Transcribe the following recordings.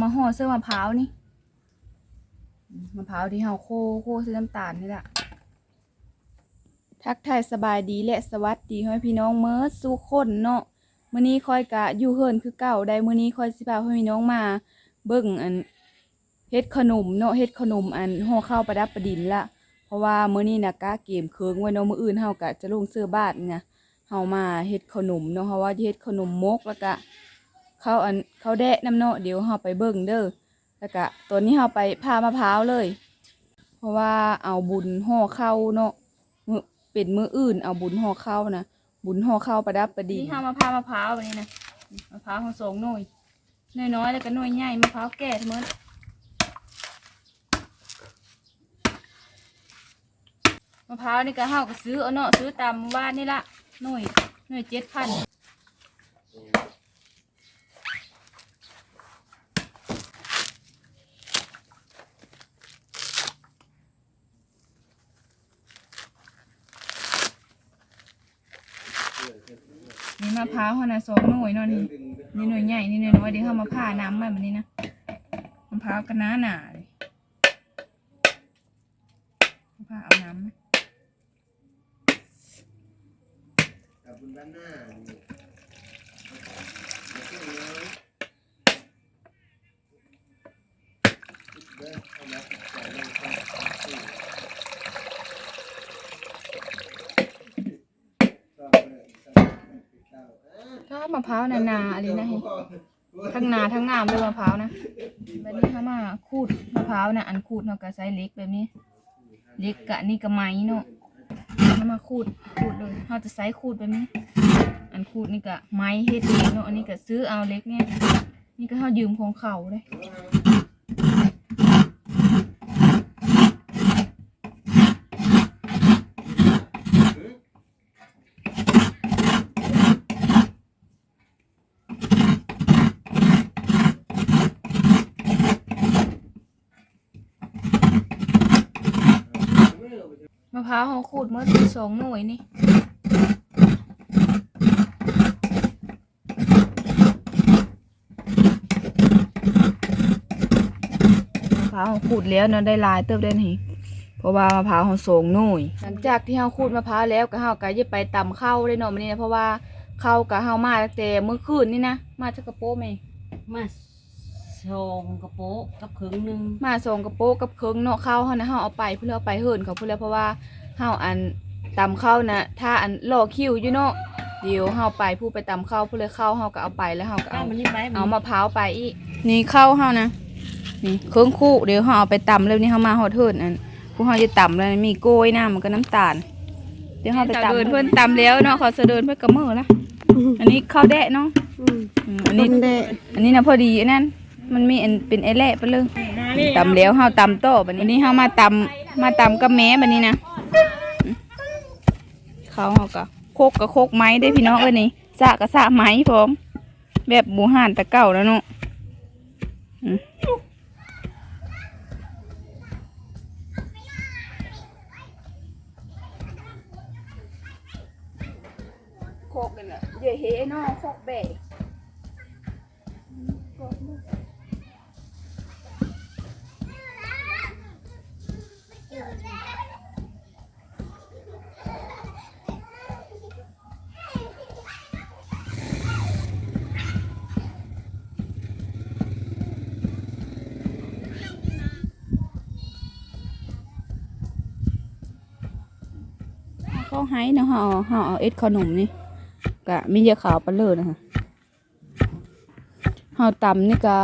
มาห่อเสื้อมะพร้าวนี่มะพร้าวที่เฮาโคโคซื้อน้ำตาลนี่แหละทักทายสบายดีและสวัสดีให้พี่น้องเมิร์สู่คนเนาะมื้อนี้คอยกะอยู่เฮิรนคือเก่าได้มื้อนี้คอยสิพาให้พี่น้องมา เบิ่งอันเฮ็ดขนมเนาะเฮ็ดขนมอันห่อข้าวประดับประดินละเพราะว่ามื้อนี้นะกะเกมเคิงไว้เนาะมื้ออื่นเฮากะจะลงเสื้อบานไงเฮามาเฮ็ดขนมเนาะเพราะว่าเฮ็ดขนมมกแล้วก็ เขาอันเขาแดะน้ำเนาะเดี๋ยวเราไปเบิ่งเด้อแล้วก็ตัวนี้เราไปพามะพร้าวเลย เพราะว่าเอาบุญห่อเข้าเนาะมือเป็นมืออื่น เอาบุญห่อเข้านะบุญห่อเข้าประดับประดิษฐ์นี่เรามาพามะพร้าววันนี้นะมะพร้าวของสองหน่วยน้อยๆแล้วก็หน่วยใหญ่มะพร้าวแก่ทั้งหมดมะพร้าวนี่ก็เฮาก็ซื้อเอาเนาะซื้อตามบ้านนี่ละหน่วยหน่วยเจ็ดพัน มะพร้าวเขานะสองหน่วยเนาะนี่นี่หน่วยใหญ่นี่หน่วยน้อยเดี๋ยวเขามาผ่าน้ำมันแบบนี้นะมะพร้าวก็หนาหนาผ่าเอาน้ำมา กับบุญบ้านหน้านี่เด้อเอามาใส่ลงไปก็เลยก็เลยปิดเตาอ่า ถ้ามะพ ร้าวหนาหนาๆอะไรนะเฮ้ยทั้งหนาทั้งงามเลยมะพร้าวนะแบบนี้เขามาขูดมะพร้าวนะอันขูดเขาก็ใช้เล็กแบบนี้ เล็กกะนี่กะไม้เนาะเขามาขูดขูดเลยเขาจะใช้ขูดแบบนี้ อันขูดนี่กะไม้เฮ็ดเองเนาะอันนี้ก็ซื้อเอาเล็กเนี่ยนี่ก็เขายืมของเขาเลย ร้าวเขาขูดเมื่อสองหน่วยนี่มะพร้าวเขาขูดแล้วเนาะได้หลายเติบได้นี่เพราะว่ามะพร้าวเขาสองหน่วยหลังจากที่เขาขูดมะพร้าวแล้วก็เขาก็จะไปตำข้าวได้เนาะมันนี่นะเพราะว่าข้าวกับเขามาตั้งแต่เมื่อคืนนี่นะมาจากกระโปรงไหมมาส่งกระโปะกับครึ่งหนึงมาส่งกระโปรงกับเครื่องเนาะข้าวเขานะเขาเอาไปเพื่อเอาไปเหินเขาเพื่อเพราะว่า เขาอันตำข้าวนะ ถ้าอันรอคิวอยู่เนาะเดี๋ยวเขาไปผู้ไปตำข้าวเพื่อข้าวเขาก็เอาไปแล้วเขาก็เอาเอามันนี่ไปเอามะพร้าวไปอีกนี่ข้าวเขานะนี่เครื่องคู่เดี๋ยวเขาเอาไปตำแล้วนี่เขามาหอดเทินอันผู้เขาจะตำแล้วมีโกยหน้ามันก็น้ำตาล เดี๋ยวเขาไปตำเพื่อนตำแล้วเนาะเขาเสดินเพื่อกระเมือละอันนี้ข้าวแดะเนาะอืมอันนี้อันนี้นะพอดีอันนั้นมันมีอันเป็นไอ้แหละไปเลยตำแล้วเฮาตำโต้บัดนี้เฮามาตำมาตำกับแม่บัดนี้นะ เขาเขาก็โคกกับโคกไม้ได้พี่น้องเอ้ยนี่สะกับสะไม้พร้อม แบบบูหานตะเก่าแล้วเนาะโคกกันอะเย่เฮเนอโคกแบก ให้เนาะเฮาเอาเฮาเอาเอ็ดขนมนี่กะมีเยาขาวปลาเลอนะคะเฮาตำนี่กะ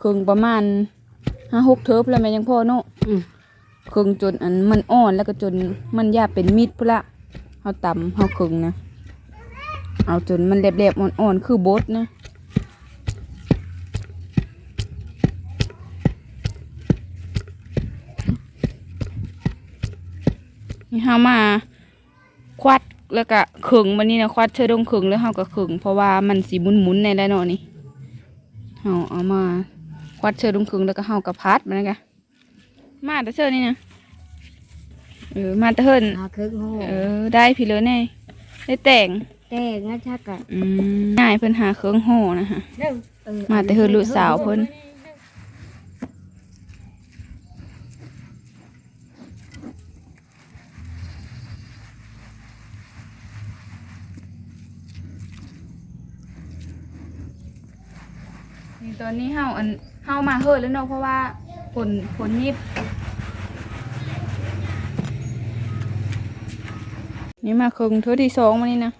ครึ่งประมาณห้าหกเทิบแล้วแม่ยังพอเนาะอืมครึ่งจนอันมันอ่อนแล้วก็จนมันยาเป็นมิดพุ่นละเฮาตำเฮาครึ่งนะเอาจนมันแหลบๆอ่อนๆคือบดนะนี่เฮามา ควัดแล้วก็ขึงบันนี้นะควัดเชอดงขึงแล้วเฮาก็ขึงเพราะว่ามันสีมุนมุนๆในแล้วเนาะนี่เฮาเอามาควัดเชอดงขึงแล้วก็เฮาก็พัดมันนะกะมาแต่เชอนี่นะเออมาแต่เฮิรนหาครึ่งโหเออได้พี่เลยแน่ได้แต่งแต่งั้นชักกะอืมง่ายเพิ่นหาเครื่องห่อนะฮะเด้อมาแต่เฮือนลูกสาวเพิ่น ตอนนี้เฮาอันเฮามาเฮิดแล้วเนาะเพราะว่าฝนฝนยิบ นี่มาคึงเท่ที่สองมานี่นะ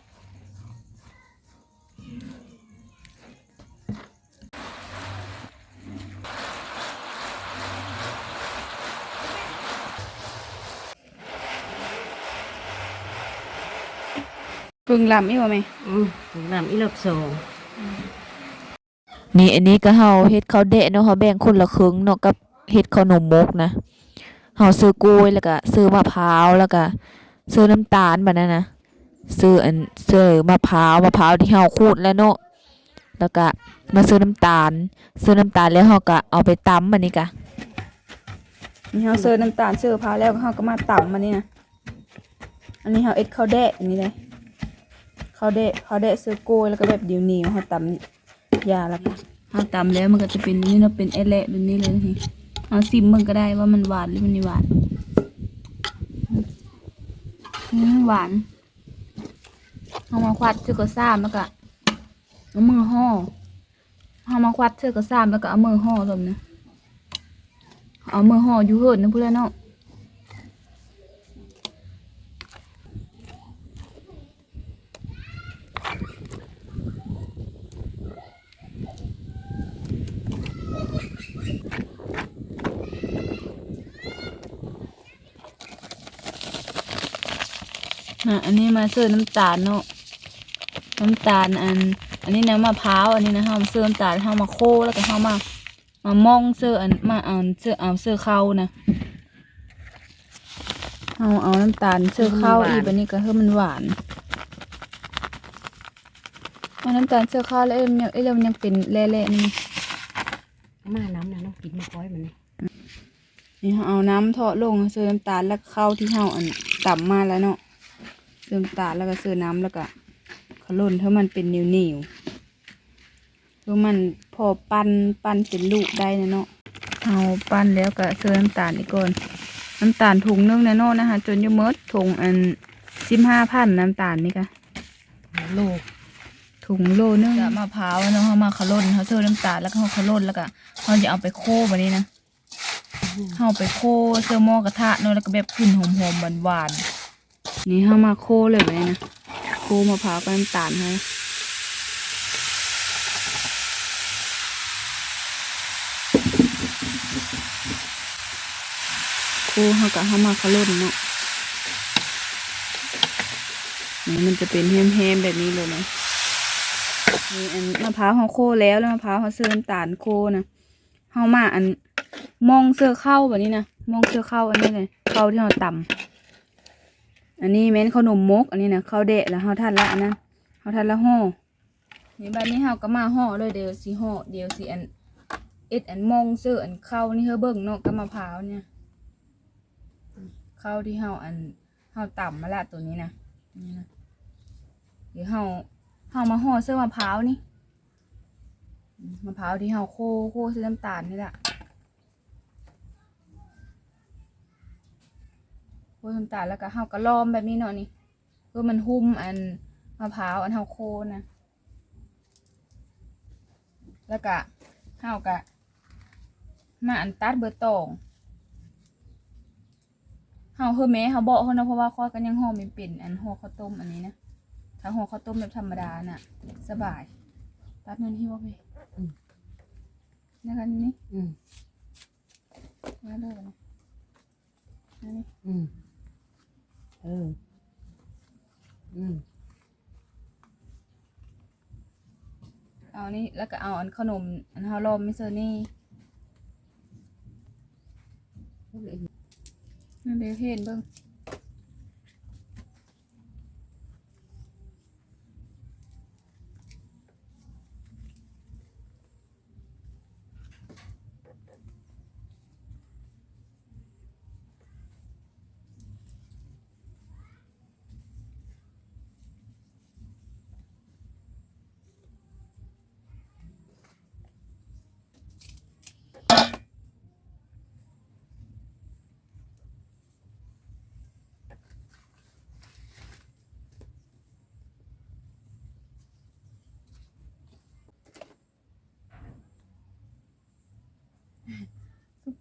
ครึ่งลำอีกว่าไหมอืมถึงลำอีรอบสอง นี่อันนี้ก็เฮาเฮ็ดข้าวแดะเนาะเฮาแบ่งคนละครึ่งเนาะกับเฮ็ดขนมมกนะเฮาซื้อกล้วยแล้วก็ซื้อมะพร้าวแล้วก็ซื้อน้ำตาลบัดนั้นนะซื้ออันซื้อมะพร้าวมะพร้าวที่เฮาขูดแล้วเนาะแล้วก็มาซื้อน้ำตาล ซื้อน้ำตาลแล้วเฮาก็เอาไปตำบัดนี้กะนี่เฮาเสิร์ฟน้ำตาลเสิร์ฟพาวแล้วเฮาก็มาตำมานี่นะอันนี้เฮาเอ็ดข้าวแดะอันนี้เลยข้าวแดะข้าวแดะเสิร์ฟโกยแล้วก็แบบเดียวเหนียวเฮาตำ ยาแล้วก็เฮาตำแล้วมันก็จะเป็นนี่เนาะเป็นเอเละแบบนี้เลยนี่เฮาซิมมันก็ได้ว่ามันหวานหรือมันไม่หวานอืมหวานเฮามาควัดเสื้อกระซ้ำแล้วก็เอามือห่อเฮามาควัดเสื้อกระซ้ำแล้วก็เอามือห่อลมนะเอามือห่ออยู่เหินนะพูดแล้วเนาะ มาเสิร์ฟน้ำตาลเนาะน้ำตาลอัน อันนี้นะมะพร้าวอันนี้นะเฮามาเสิร์ฟน้ำตาลเฮามาโคแล้วก็เฮามามามองเสื้ออันมาเอาเสื้อเอาเสื้อเข้านะเอาเอาน้ำตาลเสื้อเข้าอีกแบบนี้ก็เพิ่มมันหวานเอาน้ำตาลเสื้อเข้าแล้วเอ็มยังเอ็มยังเป็นเละๆนี่เอามาน้ำนะน้องกินมาก้อยมันนี่นี่เอาน้ำเทาะลงเสื้อน้ำตาลแล้วเข้าที่เฮาอันต่ำมาแล้วเนาะ เสื้อน้ำตาลแล้วก็เสื้อน้ำแล้วก็ขลุ่นถ้ามันเป็นนิ่วๆคือมันพอปั้นปั้นเป็นลูกได้นะเนาะเอาปั้นแล้วก็เสื้อน้ำตาลอีกก่อนน้ำตาลถุงนึงแน่นอนนะคะจนอยูเมิดถุงอันสิบห้าพันน้ำตาลนี่ค่ะลูกถุงโลนึงจะมะพร้าวเนาะเขามาขล่นเขาเสื้อน้ำตาลแล้วก็เขาขล่นแล้วก็เขาจะเอาไปโค่แบบนี้นะเขาไปโค่เสื้อหม้อกระทะเนาะแล้วก็แบบกลิ่นหอมๆหวานๆ นี่เขามาโคเลยแบบนี้นะโคมะพร้าวกับน้ำตาลให้โค่เขาก็เขามาขล่นเนาะนี่มันจะเป็นแห้มๆแบบนี้เลยนะนี่อันมะพร้าวเขาโคแล้วแล้วมะพร้าวเขาเสื้อน้ำตาลโคนะเขามาอันมองเสื้อเข้าแบบนี้นะมองเสื้อเข้าอันนี้เลยเข้าที่เขาต่ำ อันนี้แม้นขนมมก อันนี้นะข้าวเดะแล้วเขาทันละอันนั้นเขาทันละห่อนี่บัดนี้เขาก็มาห่อเลยเดี๋ยวสีห่อเดี๋ยวสีอันเอ็ดอันมงเสื้ออันเข้านี่เฮาเบิ่งเนาะกับมะพร้าวเนี่ยเข้าที่เขาอันเขาต่ำมาละตัวนี้นะนี่นะเดี๋ยวเขาเฮามาห่อเสื้อมะพร้าวนี่มะพร้าวที่เฮาโคโคใส่น้ำตาลนี่แหละ โคน้ำตาลแล้วก็เฮาก็ล้อมแบบนี้เนาะนี่เพื่อมันหุ้มอันมะพร้าวอันเฮาโคนะแล้วก็เฮาก็มาอันตัดเบอร์ตองเฮาเฮอแม่เฮาบอกเฮาเนาะเพราะว่าข้อยก็ยังห่อไม่เป็นอันห่อข้าวต้มอันนี้นะถ้าห่อข้าวต้มแบบธรรมดาน่ะ สบายแป๊บนึงที่ว่าไปนะคะนี่อืมมาเลยนะอันนี้อืม เออ อืมเอานี่แล้วก็เอาอันขนม อันฮาลอมมิเซอร์นี่นั่นเดี๋ยวเห็นเบิ่ง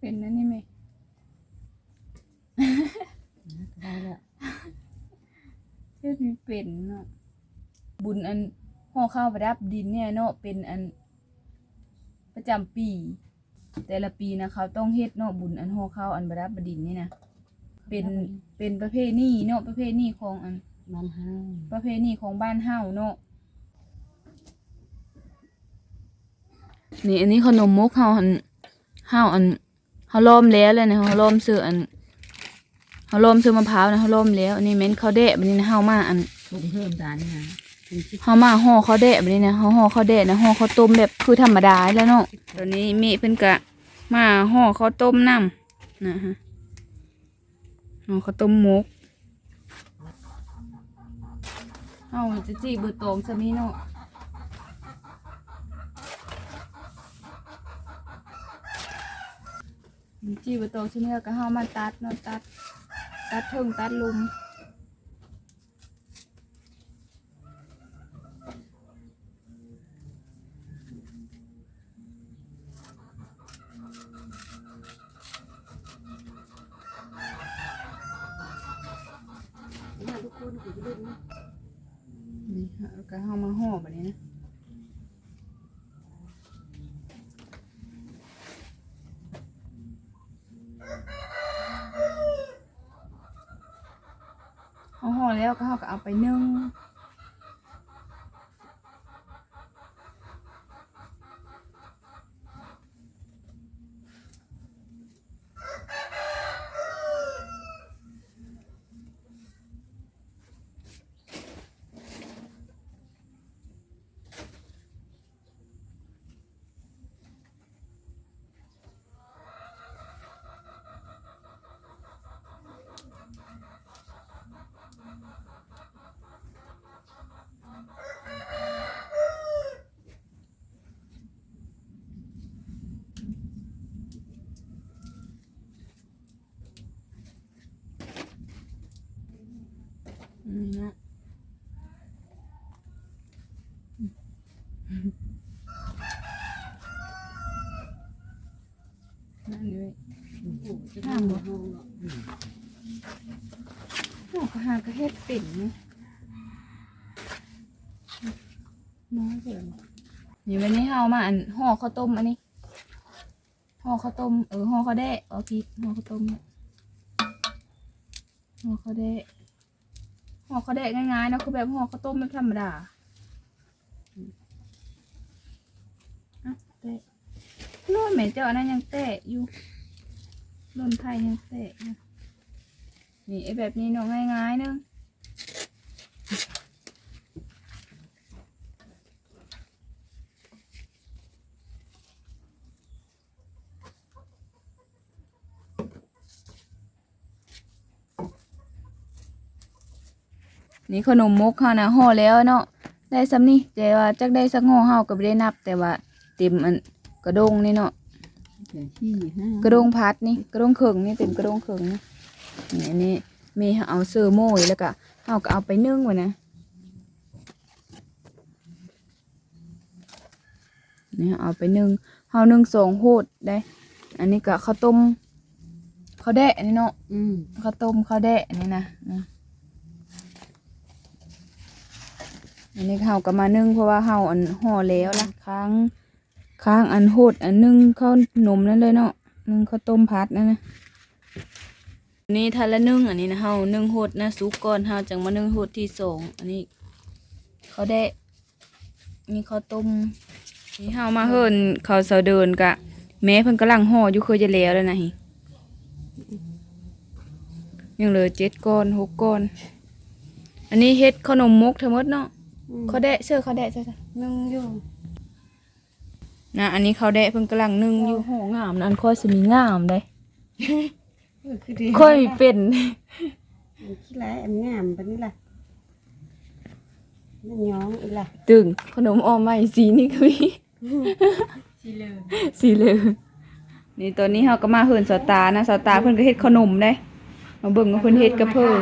เป็นนะนี่ไหมได้แล้วเฮ็ดมีเป็นเนาะบุญอันห่อข้าวประดับดินเนี่ยเนาะเป็นอัน ประจำปี แต่ละปีนะเขาต้องเฮ็ดเนาะบุญอันห่อข้าวอันประดับดินนี่นะเป็นเป็นประเพณีเนาะประเพณีของอันบ้านเฮาประเพณีของบ้านเฮาเนาะนี่อันนี้ขนมมกเฮาอันเฮาอัน เฮาล้อมแล้วเลยนะเฮาล้อมซื้ออันเฮาล้อมซื้อมะพร้าวนะเฮาล้อมแล้วอันนี้แม่นข้าวแดะบัดนี้นะเฮามาอันบุญเพิ่มตานี่นะเป็นชิเฮามาห่อข้าวแดะบัดนี้นะเฮาห่อข้าวแดะนะห่อข้าวต้มแบบคือธรรมดาแล้วเนาะตอนนี้มีเพิ่นก็มาห่อข้าวต้มน้ำนะฮะห่อข้าวต้มมกเฮาจะจีเบอร์ตองซะมีเนาะ จีบโตชิ้นเนื้อก็เฮามาตัดเนาะตัด ตัดเทิงตัดลุมนี่ฮะแล้วก็เฮามาห่อแบบนี้นะเฮาห่อ แล้วก็เฮาก็เอาไปนึ่งนี่นะ นั่นด้วยจะทำบ่ห้องเนาะหอกระหากระเฮ็ดปิ่นนี่น้อยเกินนี่วันนี้เฮามาอันห่อข้าวต้มอันนี้ห่อข้าวต้มเออห่อข้าวแดะเอาผิดห่อข้าวต้มเนี่ยห่อข้าวแดะห่อข้าวแดะง่ายๆเนาะคือแบบห่อข้าวต้มแบบธรรมดาอืมอะแตะ นู่นแม่เจ้าอันนั้นยังแตะอยู่นนไทยยังแตะอยู่นี่ไอแบบนี้เนาะง่ายๆเนึงนี่ขนมมกค่ะนะห่อแล้วเนาะได้ซ้ำนี่แต่ว่าจักได้สักห่อเฮาก็บ่ได้นับ แต่ว่าเต็มอัน กระดงนี่เนาะเดี๋ยวที่ห้ากระดงพัดนี่กระดงเขิงนี่เต็มกระดงเขิงนี่นี่อันนี้มีเอาเสื้อโม่ยแล้วก็เอาก็เอาไปนึ่งไว้นะนี่เอาไปนึ่งเอานึ่งสองโหดได้ อันนี้ก็ข้าวต้มข้าวแดะอันนี้เนาะอืมข้าวต้มข้าวแดะอันนี้นะนะอันนี้เฮาก็มานึ่งเพราะว่าเฮาอันห่อแล้วละค้าง ค้างอันโหดอันนึ่งข้าวนมนั่นเลยเนาะนึ่งข้าวต้มพัดนั่นนะอันนี้ทันละนึ่งอันนี้นะเฮานึ่งโหดนะสุกก่อนเฮาจังมานึ่งโหดที่สองอันนี้ข้าวแดะนี่ข้าวต้มนี่เฮามาเฮิรนข้าวเสาเดินกะ แม่เพิ่นกำลังห่ออยู่เคยจะแล้วแล้วนะฮิยังเหลือเจ็ดก้อนหกก้อน อันนี้เฮ็ดขนมมกทั้งหมดเนาะเขาแดะเสื้อเขาแดะใช่ไหมนึ่งอยู่ นะอันนี้เขาแดะเพิ่งกำลังนึ่งอยู่โหงามนะอันค่อยสิมีงามเลยเออคือดีค่อยมีเป็นอันขี้ร้ายอันงามปานนี้ล่ะนั่นย้องอีล่ะตึงขนมออมใหม่สีนี่ก็มีสีเหลืองสีเหลืองนี่ตอนนี้เฮาก็มาเฮิรนสตาร์นะสตาร์เพิ่นก็เฮ็ดขนมได้มาเบิ่งว่าเพิ่นเฮ็ดกับเพิ่น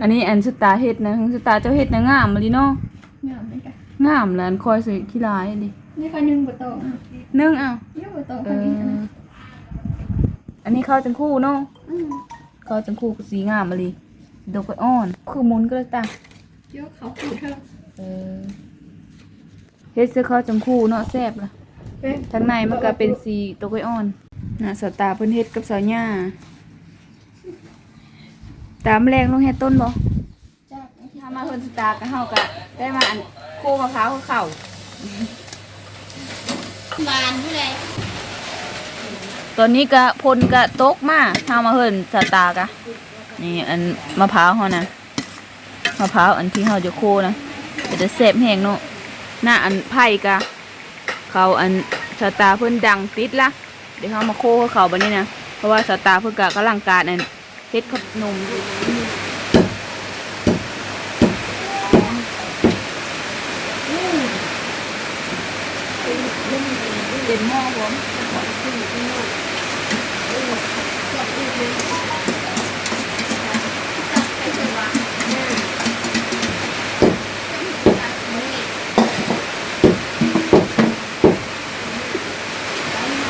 อันนี้อันสตาร์เฮ็ดนะสตาร์เจ้าเฮ็ดนะงามมาดิเนาะงามไหมกะงามแล้วอันค่อยสิขี้ลายดิ นี่ก็นึ่งบะตองอะนึ่งเอานึ่งบะตองเอคนนี้อนะอันนี้ข้าวจังคู่เนาะข้าวจังคู่ก็สีงามมาเลยดอกไม้อ่อน คือหมุนก็เลยตาเยอะเขาพูดเถอะเออเฮ็ดซื้อข้าวจังคู่เนาะแซ่บล่ะ เอ๊ะทางในมันก็เป็นสีดอกไม้อ่อนน่ะสาวตาเพิ่นเฮ็ดกับสาวหญ้าตามแรงลงเฮ็ดต้นบ่จ้าถ้ามาเพิ่นสตาร์ก็เฮาก็ได้มาอันคู่มะพร้าวกับข้าว บานผู้ใดตอนนี้ก็พลก็ตกมาเฮามาเฮิ่นสตากะ นี่อันมะพร้าวเฮานะมะพร้าวอันที่เฮาจะโคนะจะแซ่บแห้งเนาะหน้าอันไผ่กะ เขาอันสตาเพิ่นดังติดละเดี๋ยวเฮามาโคเขาบัดนี้นะเพราะว่าสตาเพิ่นก็กำลังการอันเฮ็ดขนมอยู่ เต็มหม้อผม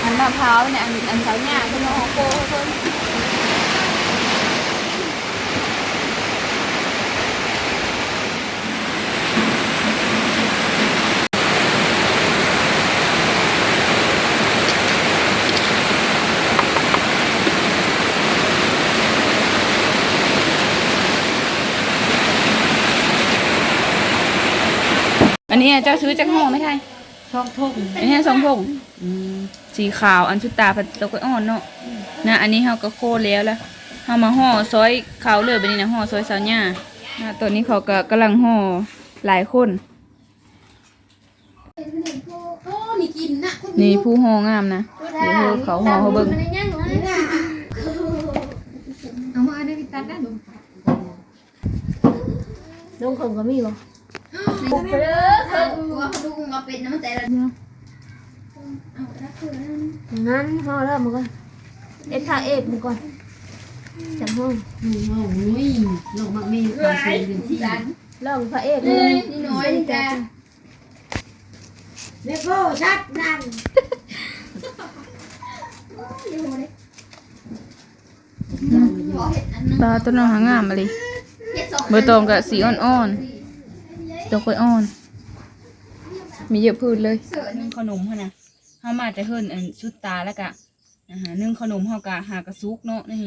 อันมะพร้าวเนี่ยอันอันเเป็นของโกเพิ่นอันนี้เจ้าซื้อจากห่อไม่ใช่ช่องทุ่งอันนี้สองถุงสีขาวอันชุดตาผัดตะกอยอ่อนเนาะนะอันนี้เฮาก็โคแล้วละเฮามาห่อซอยขาวเลยแบบนี้นะห่อซอยสาวหญ้านะตอนนี้เขาก็กำลังห่อหลายคนโอ้มีกินนะคุณนี่ผู้ห่องามนะเดี๋ยวเฮาเขาห่อเขาเบิ่งมันยังเลยนะเอามาได้พิตัดนะน้องคงก็มีบ่บุกไป เลยเพิ่งว่าเขาดูมาเป็นน้ำแต่ละเอาละคืองั้นห่อแล้วมันก็เอ็ดทางเอ็ดมันก่อนจำห้องห้องอุ้ยลงมาเมีความเสียงที่สันลองพระเอกเอ้ยนี่น้อยจ้ะเลโก้ชัดนั่นขอเห็ดอันนึงตาต้นน้องหางามมาเลยเบอร์ตองกับสีอ่อนๆ ตะกอยอ่อน มีเยอะพืชเลยนึ่งขนมเฮานะเฮามาแต่เฮิรนอันชุดตาแล้วกะอ่าฮะนึ่งขนมเฮากะหากระซุกเนาะนี่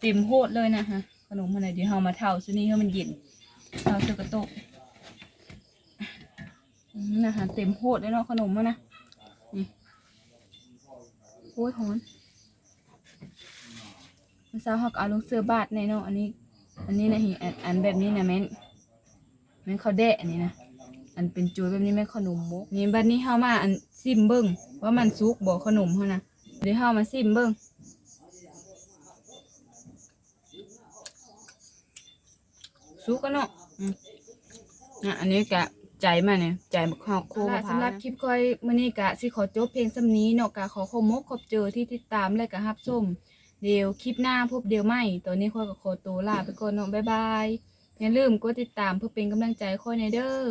เต็มโพดเลยนะฮะขนมเฮาน่ะเดี๋ยวเฮามาเท่าซะนี่ให้มันเย็นเท่าเจอกระโตกนะฮะเต็มโพดเลยเนาะขนมมันนะนี่โอ้ยหอนมันสาวฮักเอาลงเสื้อบาทในเนาะอันนี้ อันนี้นะฮิอันอันแบบนี้นะแม่น แม่นเขาวแดะอันนี้นะอันเป็นจุยแบบนี้แม่นขนมมกนี่บัดนี้เฮามาอันซิมเบิ่งว่ามันสุกบ่ขนมเฮานะเดี๋ยวเฮามาซิมเบิ่งสุกกันเนาะอืมอะอันนี้กะใจมาเนี่ยใจบักฮอกโคมะพร้าวสำหรับคลิปก้อยมื้อนี้กะสิขอจบเพลงสำนี้เนาะกะขอขอบมกขอบเจอที่ติดตามและกะรับชมเดี๋ยวคลิปหน้าพบเดี๋ยวใหม่ตอนนี้ข้อยก็ขอตัวลาไปก่อนเนาะบ๊ายบาย อย่าลืมกดติดตามเพื่อเป็นกำลังใจข้อยในเด้อ